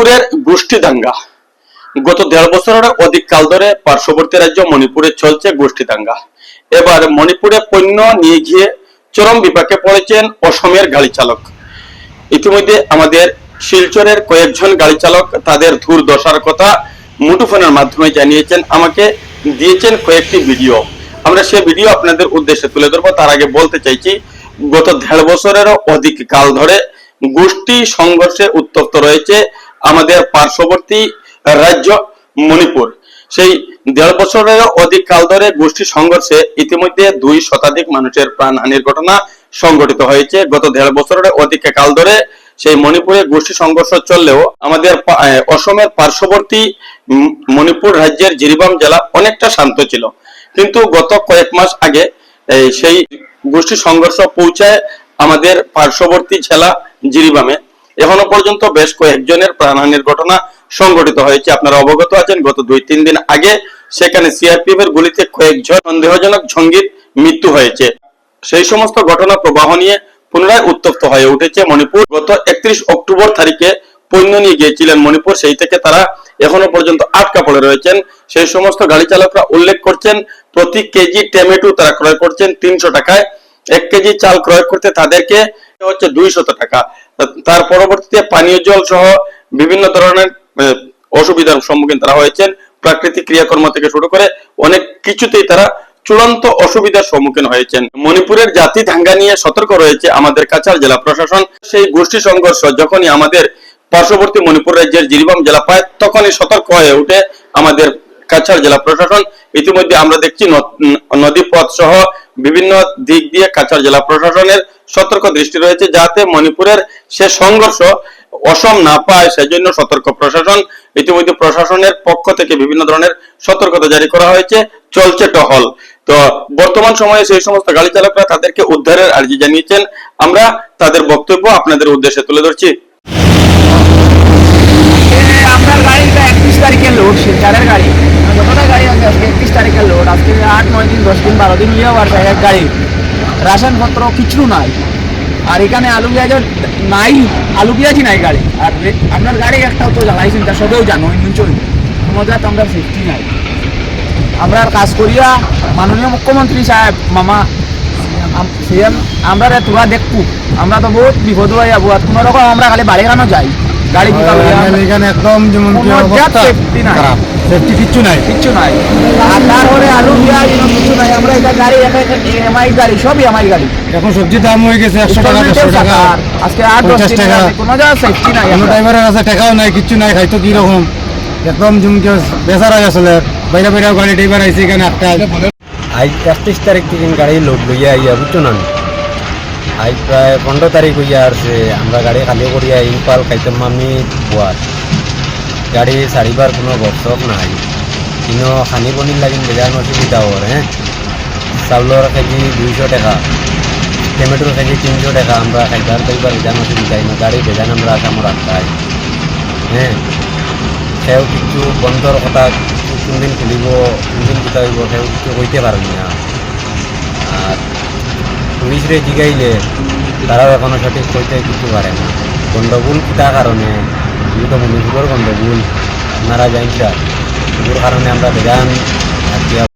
মণিপুরের গোষ্ঠী দাঙ্গা গত দেড় বছরের অধিক কাল ধরে পার্শ্ববর্তী রাজ্য মণিপুরে চলছে গোষ্ঠী দাঙ্গা এবার মণিপুরে পণ্য নিয়ে গিয়ে চরম বিপাকে পড়েছেন অসমের গাড়ি চালক ইতিমধ্যে আমাদের শিলচরের কয়েকজন গাড়ি চালক তাদের দুর্দশার কথা মুঠোফোনের মাধ্যমে জানিয়েছেন, আমাকে দিয়েছেন কয়েকটি ভিডিও। আমরা সে ভিডিও আপনাদের উদ্দেশ্যে তুলে ধরবো। তার আগে বলতে চাইছি, গত দেড় বছরেরও অধিক কাল ধরে গোষ্ঠী সংঘর্ষে উত্তপ্ত রয়েছে আমাদের পার্শ্ববর্তী রাজ্য মণিপুর। সেই দেড় বছরের অধিক কাল ধরে গোষ্ঠী সংঘর্ষে ইতিমধ্যে দুই শতাধিক মানুষের প্রাণহানির ঘটনা সংঘটিত হয়েছে। গত দেড় বছরের অধিক কাল ধরে সেই মণিপুরে গোষ্ঠী সংঘর্ষ চললেও আমাদের অসমের পার্শ্ববর্তী মণিপুর রাজ্যের জিরিবাম জেলা অনেকটা শান্ত ছিল। কিন্তু গত কয়েক মাস আগে সেই গোষ্ঠী সংঘর্ষ পৌঁছায় আমাদের পার্শ্ববর্তী জেলা জিরিবামে এখনও পর্যন্ত বেশ কয়েকজনের প্রাণহানির ঘটনা সংঘটিত হয়েছে। আপনারা অবগত আছেন, গত দুই তিন দিন আগে সেখানে সিআরপিএফ এর গুলিতে কয়েকজন সন্দেহজনক জঙ্গির মৃত্যু হয়েছে। সেই সমস্ত ঘটনা প্রবাহ নিয়ে পুনরায় উত্তপ্ত হয়ে উঠেছে মণিপুর। গত একত্রিশ অক্টোবর তারিখে পণ্য নিয়ে গিয়েছিলেন মণিপুর, সেই থেকে তারা এখনও পর্যন্ত আটকা পড়ে রয়েছেন। সেই সমস্ত গাড়ি চালকরা উল্লেখ করছেন, প্রতি কেজি টমেটো তারা ক্রয় করছেন তিনশো টাকায়। এক কেজি চাল ক্রয় করতে তাদেরকে হচ্ছে দুইশত টাকা। তার পরবর্তীতে পানীয় জল সহ বিভিন্ন ধরনের অসুবিধার সম্মুখীন তারা হয়েছেন। প্রাকৃতিক ক্রিয়াকর্ম থেকে শুরু করে অনেক কিছুতেই তারা চূড়ান্ত অসুবিধার সম্মুখীন হয়েছেন। মণিপুরের জাতি দাঙ্গা নিয়ে সতর্ক রয়েছে আমাদের কাছাড় জেলা প্রশাসন। সেই গোষ্ঠী সংঘর্ষ যখনই আমাদের পার্শ্ববর্তী মণিপুর রাজ্যের জিরিবাম জেলা পায়, তখনই সতর্ক হয়ে উঠে আমাদের কাছাড় জেলা প্রশাসন। ইতিমধ্যে আমরা দেখছি নদী পথ সহ বিভিন্ন দিক দিয়ে কাছাড় জেলা প্রশাসনের সতর্ক দৃষ্টি রয়েছে যাতে মণিপুরের সে সংঘর্ষ অসম না পায় সেজন্য সতর্ক প্রশাসন ইতিমধ্যে প্রশাসনের পক্ষ থেকে বিভিন্ন ধরনের সতর্কতা জারি করা হয়েছে চলছে টহল। তো বর্তমান সময়ে সেই সমস্ত গাড়ি চালকরা তাদেরকে উদ্ধারের আর্জি জানিয়েছেন। আমরা তাদের বক্তব্য আপনাদের উদ্দেশ্যে তুলে ধরছি। এ, আপনার গাড়িটা একত্রিশ তারিখের লোড শিলচারের গাড়ি যতটা গাড়ি আছে আজকে একত্রিশ তারিখের লোড আজকে আট নয় দিন দশ দিন বারো দিন লিয়েও আর এক গাড়ি। রাশনপত্র কিছু নাই। আর এখানে আলু পেঁয়াজ নাই আলু পেঁয়াজই নাই গাড়ি। আর আপনার গাড়ি একটাও তো জ্বালাইছেন তা সবেও জানো নিশ্চয়ই মজা তো আমরা সেফটি নাই। আমরা আর কাজ করিয়া মাননীয় মুখ্যমন্ত্রী সাহেব মামা সিএম আমরা তোরা দেখব। আমরা তো বহুত বিপদ হয়ে যাব আর কোনো রকম আমরা খালি বাড়ি গানো যাই। গাড়ি এখানে একদম যেমন সেফটি কিচ্ছু নাই। কিচ্ছু নাই। আর তারপরে আলু পেঁয়াজ কিছু নাই। আমরা এটা গাড়ি এমআই গাড়ি সবই এমআই গাড়ি। এখন সবজির দাম হয়ে গেছে একশো টাকা দেড়শো টাকা। আজকে আট দশ টাকা। আছে, কোনো সেফটি নাই কোনো ড্রাইভারের কাছে টাকাও নাই কিচ্ছু নাই খাইতো কীরকম? একদম যেমন কি বেচারাই আসলে বাইরে বাইরে গাড়ি ড্রাইভার আইছে এখানে একটা আজ একত্রিশ তারিখ থেকে গাড়ি লোড লইয়া আইয়া বুঝছ না? আজ প্রায় পনেরো তারিখ হইয়া আসছে আমরা গাড়ি খালি করিয়া ইম্পাল খাইতাম আমি বুয়ার। গাড়ি সারিবার কোনো বর্ষক নাই। কিন্তু খানি বনির লাগিন বেজার অসুবিধা ওর হ্যাঁ চাউলের কেজি দুইশো টাকা টমেটোর কেজি তিনশো টাকা আমরা খাইবার খাইবার বেজান অসুবিধা না, গাড়ি বেজান আমরা আসামর রাখতাই হ্যাঁ সেও কিছু বন্ধর কথা কোনদিন খুলিব, কোনদিন কিতা সেও কিছু কইতে পারবি না। আর পুলিশরে জিগাইলে তারাও এখনও সঠিক কইতে কিছু পারে না। গণ্ডগোল কিতা কারণে যেহেতু সুন্দর গন্ডগোল আপনারা জানছা এগুলোর কারণে আমরা বেজান